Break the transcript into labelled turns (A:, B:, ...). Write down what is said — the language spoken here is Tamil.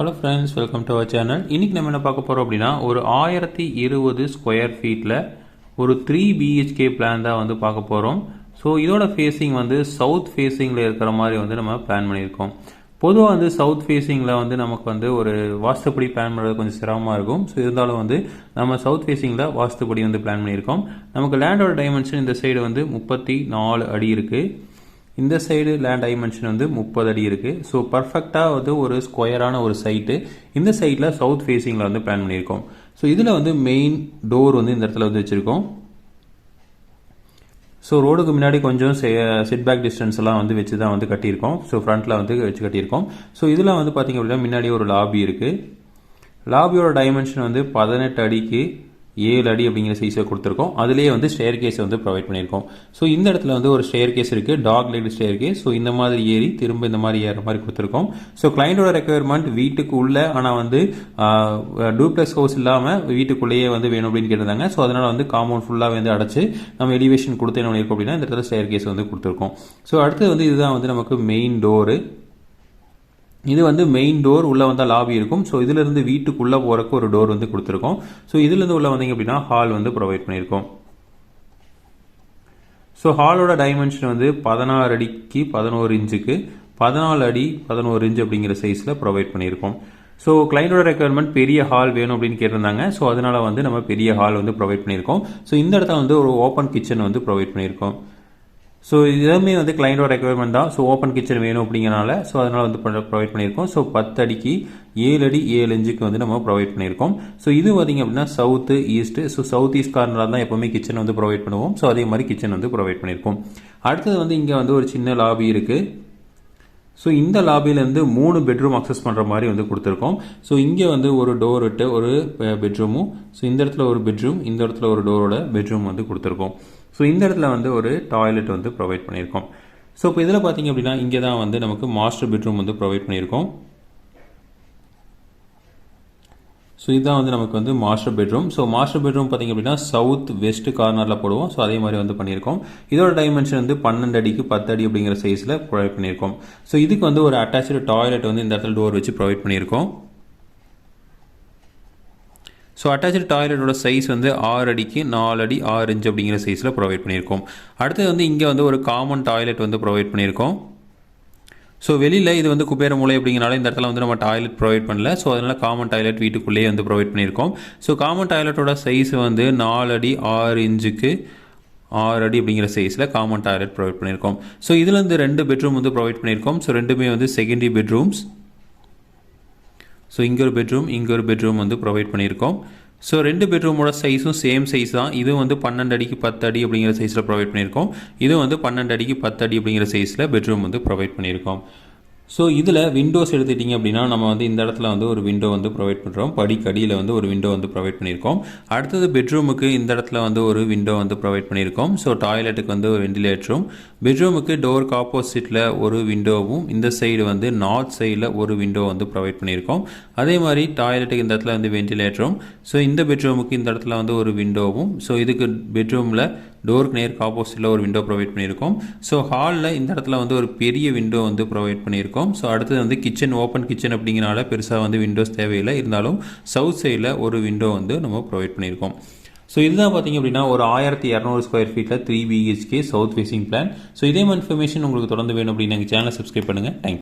A: Hello friends welcome to our channel இன்றைக்கி நம்ம என்ன பார்க்க போகிறோம் அப்படின்னா ஒரு ஆயிரத்தி இருபது ஸ்கொயர் ஃபீட்டில் ஒரு த்ரீ பிஹெச்கே பிளான் தான் வந்து பார்க்க போகிறோம் ஸோ இதோட ஃபேஸிங் வந்து சவுத் ஃபேஸிங்கில் இருக்கிற மாதிரி வந்து நம்ம பிளான் பண்ணியிருக்கோம். பொதுவாக வந்து சவுத் ஃபேஸிங்கில் வந்து நமக்கு வந்து ஒரு வாஸ்துப்படி பிளான் பண்ணுறது கொஞ்சம் சிரமமாக இருக்கும். ஸோ இருந்தாலும் வந்து நம்ம சவுத் ஃபேஸிங்கில் வாஸ்துப்படி வந்து பிளான் பண்ணியிருக்கோம். நமக்கு லேண்டோட டைமென்ஷன் இந்த சைடு வந்து முப்பத்தி நாலு அடி இருக்குது இந்த சைடு லேண்ட் டைமென்ஷன் வந்து முப்பது அடி இருக்குது ஸோ பர்ஃபெக்டாக வந்து ஒரு ஸ்கொயரான ஒரு சைட்டு இந்த சைட்டில் சவுத் ஃபேஸிங்கில் வந்து பிளான் பண்ணியிருக்கோம். ஸோ இதில் வந்து மெயின் டோர் வந்து இந்த இடத்துல வந்து வச்சுருக்கோம். ஸோ ரோடுக்கு முன்னாடி கொஞ்சம் செட் பேக் டிஸ்டன்ஸ் எல்லாம் வந்து வச்சு தான் வந்து கட்டியிருக்கோம். ஸோ ஃப்ரண்ட்டில் வந்து வச்சு கட்டியிருக்கோம். ஸோ இதில் வந்து பார்த்திங்க அப்படின்னா முன்னாடி ஒரு லாபி இருக்குது லாபியோட டைமென்ஷன் வந்து பதினெட்டு அடிக்கு ஏழு அடி அப்படிங்கிற சைஸை கொடுத்துருக்கோம். அதுலேயே வந்து ஸ்டேர் கேஸ் வந்து ப்ரொவைட் பண்ணியிருக்கோம். ஸோ இந்த இடத்துல வந்து ஒரு ஸ்டேர் கேஸ் இருக்குது talk light staircase so இந்த மாதிரி ஏறி திரும்ப இந்த மாதிரி ஏற மாதிரி கொடுத்துருக்கோம். ஸோ கிளைண்டோட ரெக்குயர்மெண்ட் வீட்டுக்கு உள்ளே ஆனால் வந்து டூப்ளெக்ஸ் ஹவுஸ் இல்லாமல் வீட்டுக்குள்ளேயே வந்து வேணும் அப்படின்னு கேட்டிருந்தாங்க. ஸோ அதனால் வந்து காம்பவுண்ட் ஃபுல்லாக வந்து அடைச்சு நம்ம எலிவேஷன் கொடுத்து என்ன பண்ணியிருக்கோம் அப்படின்னா இந்த இடத்துல ஸ்டேர் கேஸ் வந்து கொடுத்துருக்கோம். ஸோ அடுத்து வந்து இதுதான் வந்து நமக்கு மெயின் டோரு இது வந்து மெயின் டோர் உள்ளே வந்தால் லாபி இருக்கும். ஸோ இதிலிருந்து வீட்டுக்குள்ளே போகிறக்கு ஒரு டோர் வந்து கொடுத்துருக்கோம். ஸோ இதுலேருந்து உள்ளே வந்தீங்க அப்படின்னா ஹால் வந்து ப்ரொவைட் பண்ணியிருக்கோம். ஸோ ஹாலோட டைமென்ஷன் வந்து பதினாறு அடிக்கு பதினோரு இன்ச்சுக்கு பதினாலு அடி பதினோரு இன்ச் அப்படிங்கிற சைஸில் ப்ரொவைட் பண்ணியிருக்கோம். ஸோ கிளைண்டோட ரெக்குவயர்மெண்ட் பெரிய ஹால் வேணும் அப்படின்னு கேட்டிருந்தாங்க. ஸோ அதனால் வந்து நம்ம பெரிய ஹால் வந்து ப்ரொவைட் பண்ணியிருக்கோம். ஸோ இந்த இடத்துல வந்து ஒரு ஓப்பன் கிச்சன் வந்து ப்ரொவைட் பண்ணியிருக்கோம். ஸோ இதுவுமே வந்து கிளைண்டோட ரெக்குயர்மெண்ட் தான். ஸோ ஓப்பன் கிச்சன் வேணும் அப்படிங்கிறனால ஸோ அதனால் வந்து ப்ரொவைட் பண்ணியிருக்கோம். ஸோ பத்து அடிக்கு ஏழு அடி ஏழு இன்ச்சுக்கு வந்து நம்ம ப்ரொவைட் பண்ணியிருக்கோம். ஸோ இது பார்த்திங்க அப்படின்னா south east so south east கார்னராக தான் எப்போவுமே கிச்சன் வந்து ப்ரொவைட் பண்ணுவோம். ஸோ அதே மாதிரி கிச்சன் வந்து ப்ரொவைட் பண்ணியிருக்கோம். அடுத்தது வந்து இங்கே வந்து ஒரு சின்ன லாபி இருக்குது ஸோ இந்த லாபிலேருந்து மூணு பெட்ரூம் அக்சஸ் பண்ணுற மாதிரி வந்து கொடுத்துருக்கோம். ஸோ இங்கே வந்து ஒரு டோர் விட்டு ஒரு பெட்ரூமும் ஸோ இந்த இடத்துல ஒரு பெட்ரூம் இந்த இடத்துல ஒரு டோரோட பெட்ரூம் வந்து கொடுத்துருக்கோம். ஸோ இந்த இடத்துல வந்து ஒரு டாய்லெட் வந்து ப்ரொவைட் பண்ணியிருக்கோம். ஸோ இப்போ இதில் பார்த்தீங்க அப்படின்னா இங்கே தான் வந்து நமக்கு மாஸ்டர் பெட்ரூம் வந்து ப்ரொவைட் பண்ணியிருக்கோம். ஸோ இதுதான் வந்து நமக்கு வந்து master bedroom so master bedroom பார்த்திங்க அப்படின்னா சவுத் வெஸ்ட் கார்னரில் போடுவோம். ஸோ அதே மாதிரி வந்து பண்ணியிருக்கோம். இதோட டைமென்ஷன் வந்து பன்னெண்டு அடிக்கு பத்து அடி அப்படிங்கிற சைஸில் ப்ரொவைட் பண்ணியிருக்கோம். ஸோ இதுக்கு வந்து ஒரு அட்டாச்சு டாய்லெட் வந்து இந்த இடத்துல டோர் வச்சு ப்ரொவைட் பண்ணியிருக்கோம். ஸோ அட்டாச்சு டாய்லெட்டோட சைஸ் வந்து ஆறு அடிக்கு நாலு அடி ஆறு இன்ச் அப்படிங்கிற சைஸில் ப்ரொவைட் பண்ணியிருக்கோம். அடுத்தது வந்து இங்கே வந்து ஒரு காமன் டாய்லெட் வந்து ப்ரொவைட் பண்ணியிருக்கோம். ஸோ வெளியில் இது வந்து குபேர மூலை அப்படிங்கிறனால இந்த இடத்துல வந்து நம்ம டாய்லெட் ப்ரொவைட் பண்ணல. ஸோ அதனால் காமன் டாய்லெட் வீட்டுக்குள்ளேயே வந்து ப்ரொவைட் பண்ணியிருக்கோம். ஸோ காமன் டாய்லெட்டோட சைஸ் வந்து நாலு அடி ஆறு இன்ச்சுக்கு ஆறு அடி அப்படிங்கிற சைஸில் காமன் டாய்லெட் ப்ரொவைட் பண்ணியிருக்கோம். ஸோ இதுலேருந்து ரெண்டு பெட்ரூம் வந்து ப்ரொவைட் பண்ணியிருக்கோம். ஸோ ரெண்டுமே வந்து செகண்டரி பெட்ரூம்ஸ் ஸோ இங்கே ஒரு பெட்ரூம் இங்கே ஒரு பெட்ரூம் வந்து ப்ரொவைட் பண்ணியிருக்கோம். ஸோ ரெண்டு பெட்ரூமோட சைஸும் சேம் சைஸ் தான். இதுவும் வந்து பன்னெண்டு அடிக்கு பத்து அடி அப்படிங்கிற சைஸில் ப்ரொவைட் பண்ணியிருக்கோம். இதுவும் வந்து பன்னெண்டு அடிக்கு பத்து அடி அப்படிங்கிற சைஸில் பெட்ரூம் வந்து ப்ரொவைட் பண்ணியிருக்கோம். ஸோ இதில் விண்டோஸ் எடுத்துட்டிங்க அப்படின்னா நம்ம வந்து இந்த இடத்துல வந்து ஒரு விண்டோ வந்து ப்ரொவைட் பண்ணுறோம் படிக்கடியில் வந்து ஒரு விண்டோ வந்து ப்ரொவைட் பண்ணியிருக்கோம். அடுத்தது பெட்ரூமுக்கு இந்த இடத்துல வந்து ஒரு விண்டோ வந்து ப்ரொவைட் பண்ணியிருக்கோம். ஸோ டாய்லெட்டுக்கு வந்து ஒரு வெண்டிலேட்டரும் பெட்ரூமுக்கு டோருக்கு ஆப்போசிட்டில் ஒரு விண்டோவும் இந்த சைடு வந்து நார்த் சைடில் ஒரு விண்டோ வந்து ப்ரொவைட் பண்ணியிருக்கோம். அதே மாதிரி டாய்லெட்டுக்கு இந்த இடத்துல வந்து வெண்டிலேட்டரும் ஸோ இந்த பெட்ரூமுக்கு இந்த இடத்துல வந்து ஒரு விண்டோவும் ஸோ இதுக்கு பெட்ரூமில் டோருக்கு நேருக்கு ஆப்போசிட்டில் ஒரு விண்டோ ப்ரொவைட் பண்ணியிருக்கோம். ஸோ ஹாலில் இந்த இடத்துல வந்து ஒரு பெரிய விண்டோ வந்து ப்ரொவைட் பண்ணியிருக்கோம். ஸோ அடுத்தது வந்து கிச்சன் ஓப்பன் கிச்சன் அப்படிங்கிறனால பெருசாக வந்து விண்டோஸ் தேவையில்லை. இருந்தாலும் சவுத் சைடில் ஒரு விண்டோ வந்து நம்ம ப்ரொவைட் பண்ணியிருக்கோம். ஸோ இதுதான் பார்த்தீங்க அப்படின்னா ஒரு ஆயிரத்தி இரநூறு ஸ்கொயர் ஃபீட்டில் three BHK south facing plan so இதே மாதிரி இன்ஃபர்மேஷன் உங்களுக்கு தொடர்ந்து வேணும் அப்படின்னு எங்கள் சேனலை சப்ஸ்கிரைப் பண்ணுங்கள் தேங்க்யூ